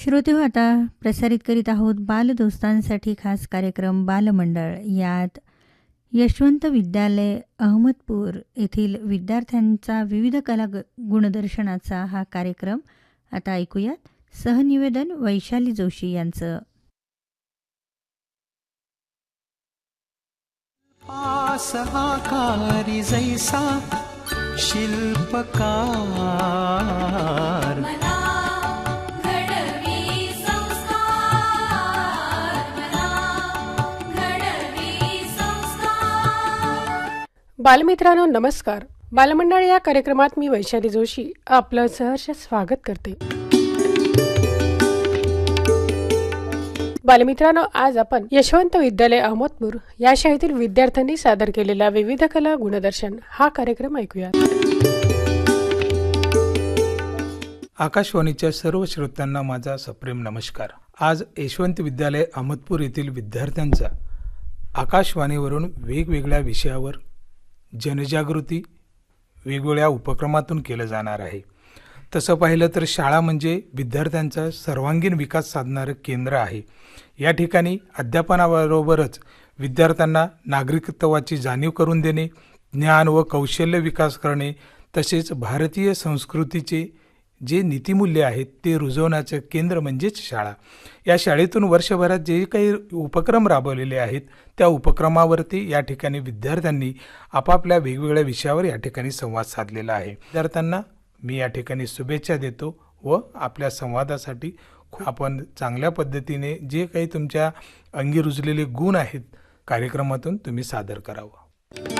श्रोते हो आता प्रसारित करीत आहोत बालदोस्तांसाठी खास कार्यक्रम बालमंडळ. यात यशवंत विद्यालय अहमदपूर येथील विद्यार्थ्यांचा विविध कला ग गुणदर्शनाचा हा कार्यक्रम. आता ऐकूयात सहनिवेदन वैशाली जोशी यांचं. पास आकारी जैसा शिल्पकार. बालमित्रांनो नमस्कार. बालमंडळ या कार्यक्रमात मी वैशाली जोशी आपलं सहर्ष स्वागत करते. बालमित्रांनो आज आपण यशवंत विद्यालय अहमदपूर या शाळेतील विद्यार्थ्यांनी सादर केलेला विविध कला गुणदर्शन हा कार्यक्रम ऐकूया आकाशवाणीच्या सर्व श्रोत्यांना माझा सप्रेम नमस्कार. आज यशवंत विद्यालय अहमदपूर येथील विद्यार्थ्यांचा आकाशवाणीवरून वेगवेगळ्या विषयावर जनजागृती वेगवेगळ्या उपक्रमातून केलं जाणार आहे. तसं पाहिलं तर शाळा म्हणजे विद्यार्थ्यांचा सर्वांगीण विकास साधणारं केंद्र आहे. या ठिकाणी अध्यापनाबरोबरच विद्यार्थ्यांना नागरिकत्वाची जाणीव करून देणे ज्ञान व कौशल्य विकास करणे तसेच भारतीय संस्कृतीचे जे नीतिमूल्य आहेत ते रुजवण्याचं केंद्र म्हणजेच शाळा. या शाळेतून वर्षभरात जे काही उपक्रम राबवलेले आहेत त्या उपक्रमावरती या ठिकाणी विद्यार्थ्यांनी आपापल्या वेगवेगळ्या विषयावर या ठिकाणी संवाद साधलेला आहे. विद्यार्थ्यांना मी या ठिकाणी शुभेच्छा देतो व आपल्या संवादासाठी आपण चांगल्या पद्धतीने जे काही तुमच्या अंगी रुजलेले गुण आहेत कार्यक्रमातून तुम्ही सादर करावं.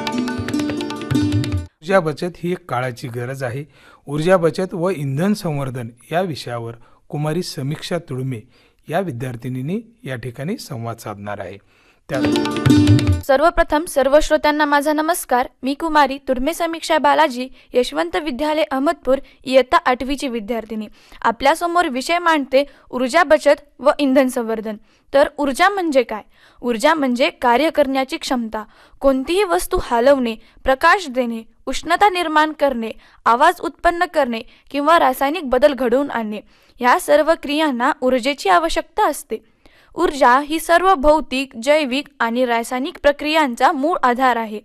ऊर्जा बचत ही एक काळाची गरज आहे. ऊर्जा बचत व इंधन संवर्धन या विषयावर कुमारी समीक्षा तुळमे या विद्यार्थिनींनी या ठिकाणी संवाद साधणार आहे. त्या सर्वप्रथम सर्व श्रोत्यांना माझा नमस्कार. मी कुमारी तुर्मे समीक्षा बालाजी यशवंत विद्यालय अहमदपूर इयत्ता आठवीची विद्यार्थिनी. आपल्यासमोर विषय मांडते ऊर्जा बचत व इंधन संवर्धन. तर ऊर्जा म्हणजे काय? ऊर्जा म्हणजे कार्य करण्याची क्षमता. कोणतीही वस्तू हलवणे प्रकाश देणे उष्णता निर्माण करणे आवाज उत्पन्न करणे किंवा रासायनिक बदल घडवून आणणे या सर्व क्रियांना ऊर्जेची आवश्यकता असते. ऊर्जा ही सर्व भौतिक जैविक आणि रासायनिक प्रक्रियांचा मूळ आधार आहे.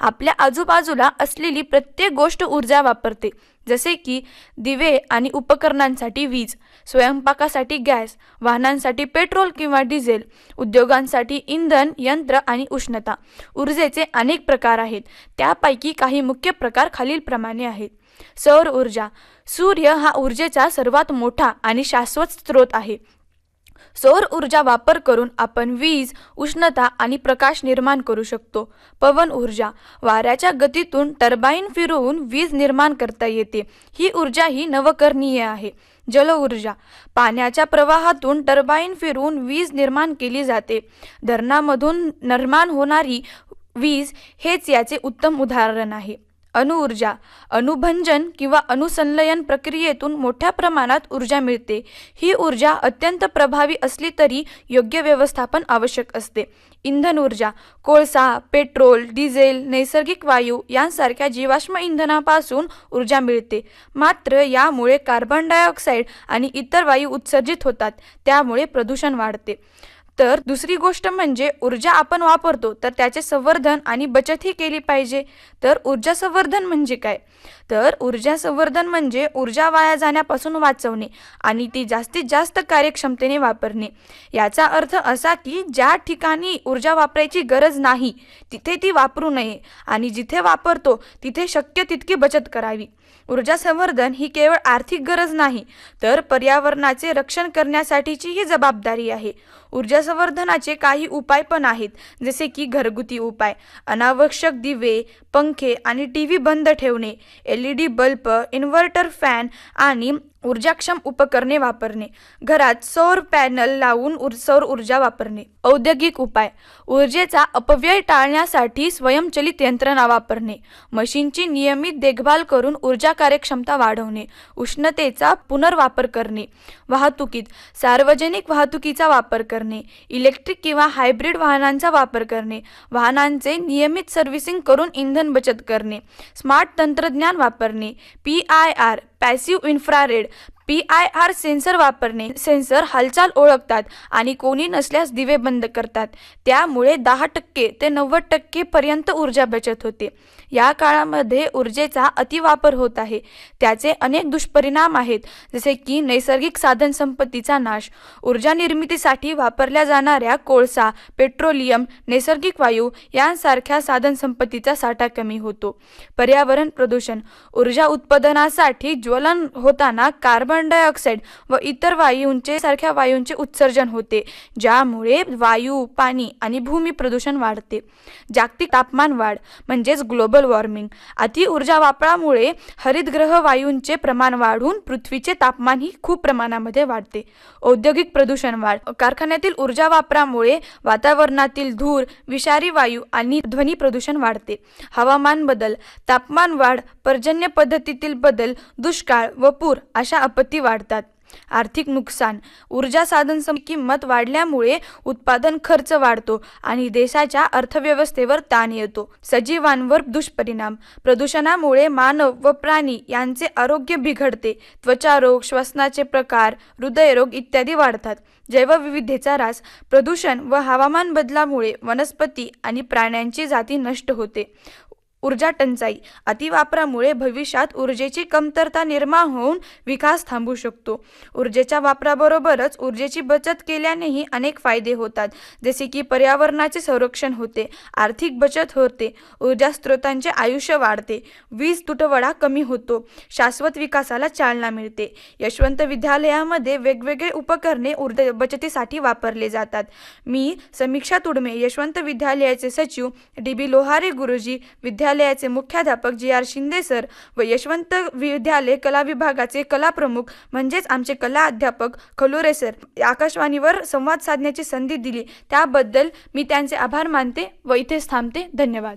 आपल्या आजूबाजूला असलेली प्रत्येक गोष्ट ऊर्जा वापरते. जसे की दिवे आणि उपकरणांसाठी वीज स्वयंपाकासाठी गॅस वाहनांसाठी पेट्रोल किंवा डिझेल उद्योगांसाठी इंधन यंत्र आणि उष्णता. ऊर्जेचे अनेक प्रकार आहेत. त्यापैकी काही मुख्य प्रकार खालीलप्रमाणे आहेत. सौर ऊर्जा. सूर्य हा ऊर्जेचा सर्वात मोठा आणि शाश्वत स्रोत आहे. सौर ऊर्जा वापर करून आपण वीज उष्णता आणि प्रकाश निर्माण करू शकतो. पवन ऊर्जा वाऱ्याच्या गतीतून टर्बाईन फिरवून वीज निर्माण करता येते. ही ऊर्जा ही नवकरणीय आहे. जल ऊर्जा पाण्याच्या प्रवाहातून टर्बाईन फिरवून वीज निर्माण केली जाते. धरणामधून निर्माण होणारी वीज हेच याचे उत्तम उदाहरण आहे. अणुऊर्जा अणुभंजन किंवा अणुसंलयन प्रक्रियेतून मोठ्या प्रमाणात ऊर्जा मिळते. ही ऊर्जा अत्यंत प्रभावी असली तरी योग्य व्यवस्थापन आवश्यक असते. इंधन ऊर्जा कोळसा पेट्रोल डिझेल नैसर्गिक वायू यांसारख्या जीवाश्म इंधनापासून ऊर्जा मिळते. मात्र यामुळे कार्बन डायऑक्साईड आणि इतर वायू उत्सर्जित होतात त्यामुळे प्रदूषण वाढते. तर दुसरी गोष्ट म्हणजे ऊर्जा आपण वापरतो तर त्याचे संवर्धन आणि बचतही केली पाहिजे. तर ऊर्जा संवर्धन म्हणजे काय? तर ऊर्जा संवर्धन म्हणजे ऊर्जा वाया जाण्यापासून वाचवणे आणि ती जास्तीत जास्त कार्यक्षमतेने वापरणे. याचा अर्थ असा की ज्या ठिकाणी ऊर्जा वापरायची गरज नाही तिथे ती वापरू नये आणि जिथे वापरतो तिथे शक्य तितकी बचत करावी. ऊर्जा संवर्धन ही केवळ आर्थिक गरज नाही तर पर्यावरणाचे रक्षण करण्यासाठीची ही जबाबदारी आहे. ऊर्जा संवर्धनाचे काही उपाय पण आहेत जसे की घरगुती उपाय अनावश्यक दिवे पंखे आणि टी व्ही बंद ठेवणे L E D bulb inverter fan आणि ऊर्जाक्षम उपकरणे वापरणे. घरात सौर पॅनल लावून उर सौर ऊर्जा वापरणे. औद्योगिक उपाय. ऊर्जेचा अपव्यय टाळण्यासाठी स्वयंचलित यंत्रणा वापरणे. मशीनची नियमित देखभाल करून ऊर्जा कार्यक्षमता वाढवणे. उष्णतेचा पुनर्वापर करणे. वाहतुकीत सार्वजनिक वाहतुकीचा वापर करणे. इलेक्ट्रिक किंवा हायब्रिड वाहनांचा वापर करणे. वाहनांचे नियमित सर्व्हिसिंग करून इंधन बचत करणे. स्मार्ट तंत्रज्ञान वापरणे. P I R passive infrared P I R sensor वापरणे सेन्सर हालचाल ओळखतात आणि कोणी नसल्यास दिवे बंद करतात. त्यामुळे दहा टक्के ते नव्वद टक्के पर्यंत ऊर्जा बचत होते. या काळामध्ये ऊर्जेचा अतिवापर होत आहे. त्याचे अनेक दुष्परिणाम आहेत जसे की नैसर्गिक साधनसंपत्तीचा नाश ऊर्जा निर्मितीसाठी वापरल्या जाणाऱ्या कोळसा पेट्रोलियम नैसर्गिक वायू यांसारख्या साधनसंपत्तीचा साठा कमी होतो. पर्यावरण प्रदूषण ऊर्जा उत्पादनासाठी ज्वलन होताना कार्बन डायऑक्साईड व इतर वायूंचे सारख्या वायूंचे उत्सर्जन होते ज्यामुळे वायू पाणी आणि भूमी प्रदूषण वाढते. जागतिक तापमान वाढ म्हणजेच ग्लोबल वॉर्मिंग अति ऊर्जा वापरामुळे हरितग्रह वायूंचे प्रमाण वाढून पृथ्वीचे तापमानही खूप प्रमाणामध्ये वाढते. औद्योगिक प्रदूषण वाढ कारखान्यातील ऊर्जा वापरामुळे वातावरणातील धूर विषारी वायू आणि ध्वनी प्रदूषण वाढते. हवामान बदल तापमान वाढ पर्जन्य पद्धतीतील बदल दुष्काळ व पूर अशा आपत्ती वाढतात. आर्थिक नुकसान ऊर्जा साधन किंमत वाढल्यामुळे उत्पादन खर्च वाढतो आणि देशाच्या अर्थव्यवस्थेवर ताण येतो. सजीवांवर दुष्परिणाम प्रदूषणामुळे मानव व प्राणी यांचे आरोग्य बिघडते. त्वचारोग श्वसनाचे प्रकार हृदयरोग इत्यादी वाढतात. जैवविविधतेचा ऱ्हास प्रदूषण व हवामान बदलामुळे वनस्पती आणि प्राण्यांची जाती नष्ट होते. ऊर्जा टंचाई. अतिवापरामुळे भविष्यात ऊर्जेची कमतरता निर्माण होऊन विकास थांबू शकतो. ऊर्जेच्या वापराबरोबरच ऊर्जेची बचत केल्यानेही अनेक फायदे होतात जसे की पर्यावरणाचे संरक्षण होते आर्थिक बचत होते ऊर्जा स्रोतांचे आयुष्य वाढते वीज तुटवडा कमी होतो शाश्वत विकासाला चालना मिळते. यशवंत विद्यालयामध्ये वेगवेगळे उपकरणे ऊर्जा बचतीसाठी वापरले जातात. मी समीक्षा तुडमे यशवंत विद्यालयाचे सचिव डी बी लोहारे गुरुजी विद्यालयाचे मुख्याध्यापक जी आर शिंदे सर व यशवंत विद्यालय कला विभागाचे कला प्रमुख म्हणजेच आमचे कला अध्यापक खलोरे सर आकाशवाणीवर संवाद साधण्याची संधी दिली. त्याबद्दल मी त्यांचे आभार मानते व इथेच थांबते. धन्यवाद.